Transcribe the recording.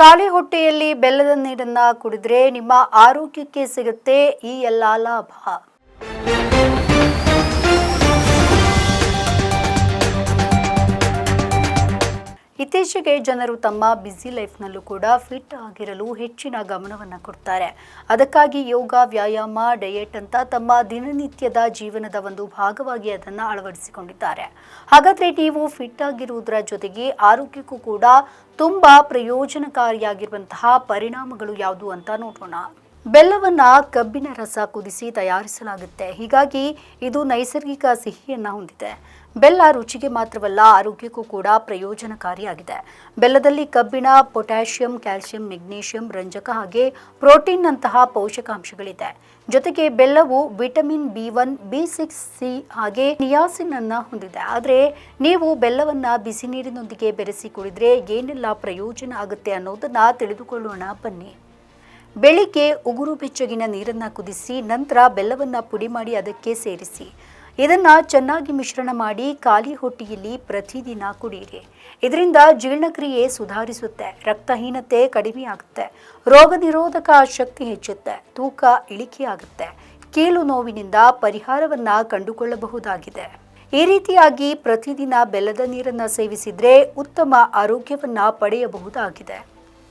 ಖಾಲಿ ಹೊಟ್ಟೆಯಲ್ಲಿ ಬೆಲ್ಲದ ನೀರನ್ನ ಕುಡಿದ್ರೆ ನಿಮ್ಮ ಆರೋಗ್ಯಕ್ಕೆ ಸಿಗುತ್ತೆ ಈ ಎಲ್ಲ ಲಾಭ. ಇತ್ತೀಚೆಗೆ ಜನರು ತಮ್ಮ ಬ್ಯುಸಿ ಲೈಫ್ನಲ್ಲೂ ಕೂಡ ಫಿಟ್ ಆಗಿರಲು ಹೆಚ್ಚಿನ ಗಮನವನ್ನು ಕೊಡ್ತಾರೆ. ಅದಕ್ಕಾಗಿ ಯೋಗ, ವ್ಯಾಯಾಮ ಡಯೆಟ್ ಅಂತ ತಮ್ಮ ದಿನನಿತ್ಯದ ಜೀವನದ ಒಂದು ಭಾಗವಾಗಿ ಅದನ್ನು ಅಳವಡಿಸಿಕೊಂಡಿದ್ದಾರೆ. ಹಾಗಾದರೆ ನೀವು ಫಿಟ್ ಆಗಿರುವುದರ ಜೊತೆಗೆ ಆರೋಗ್ಯಕ್ಕೂ ಕೂಡ ತುಂಬ ಪ್ರಯೋಜನಕಾರಿಯಾಗಿರುವಂತಹ ಪರಿಣಾಮಗಳು ಯಾವುದು ಅಂತ ನೋಡೋಣ ಬೆಲ್ಲವನ್ನ ಕಬ್ಬಿನ ರಸ ಕುದಿಸಿ ತಯಾರಿಸಲಾಗುತ್ತೆ. ಹೀಗಾಗಿ ಇದು ನೈಸರ್ಗಿಕ ಸಿಹಿಯನ್ನ ಹೊಂದಿದೆ. ಬೆಲ್ಲ ರುಚಿಗೆ ಮಾತ್ರವಲ್ಲ, ಆರೋಗ್ಯಕ್ಕೂ ಕೂಡ ಪ್ರಯೋಜನಕಾರಿಯಾಗಿದೆ. ಬೆಲ್ಲದಲ್ಲಿ ಕಬ್ಬಿಣ, ಪೊಟ್ಯಾಷಿಯಂ, ಕ್ಯಾಲ್ಸಿಯಂ, ಮೆಗ್ನೀಷಿಯಂ, ರಂಜಕ ಹಾಗೆ ಪ್ರೋಟೀನ್ನಂತಹ ಪೋಷಕಾಂಶಗಳಿದೆ. ಜೊತೆಗೆ ಬೆಲ್ಲವು vitamin B one, B six, C ಹಾಗೆ ನಿಯಾಸಿನ್ ಅನ್ನ ಹೊಂದಿದೆ. ಆದರೆ ನೀವು ಬೆಲ್ಲವನ್ನ ಬಿಸಿ ನೀರಿನೊಂದಿಗೆ ಬೆರೆಸಿ ಕುಡಿದ್ರೆ ಏನೆಲ್ಲ ಪ್ರಯೋಜನ ಆಗುತ್ತೆ ಅನ್ನೋದನ್ನ ತಿಳಿದುಕೊಳ್ಳೋಣ ಬನ್ನಿ. ಬೆಳಿಗ್ಗೆ ಉಗುರು ಬೆಚ್ಚಗಿನ ನೀರನ್ನು ಕುದಿಸಿ ನಂತರ ಬೆಲ್ಲವನ್ನು ಪುಡಿ ಮಾಡಿ ಅದಕ್ಕೆ ಸೇರಿಸಿ. ಇದನ್ನು ಚೆನ್ನಾಗಿ ಮಿಶ್ರಣ ಮಾಡಿ ಖಾಲಿ ಹೊಟ್ಟೆಯಲ್ಲಿ ಪ್ರತಿದಿನ ಕುಡಿಯಿರಿ ಇದರಿಂದ ಜೀರ್ಣಕ್ರಿಯೆ ಸುಧಾರಿಸುತ್ತೆ, ರಕ್ತಹೀನತೆ ಕಡಿಮೆಯಾಗುತ್ತೆ ರೋಗ ನಿರೋಧಕ ಶಕ್ತಿ ಹೆಚ್ಚುತ್ತೆ, ತೂಕ ಇಳಿಕೆಯಾಗುತ್ತೆ ಕೀಲು ನೋವಿನಿಂದ ಪರಿಹಾರವನ್ನು ಕಂಡುಕೊಳ್ಳಬಹುದಾಗಿದೆ. ಈ ರೀತಿಯಾಗಿ ಪ್ರತಿದಿನ ಬೆಲ್ಲದ ನೀರನ್ನು ಸೇವಿಸಿದರೆ ಉತ್ತಮ ಆರೋಗ್ಯವನ್ನು ಪಡೆಯಬಹುದಾಗಿದೆ.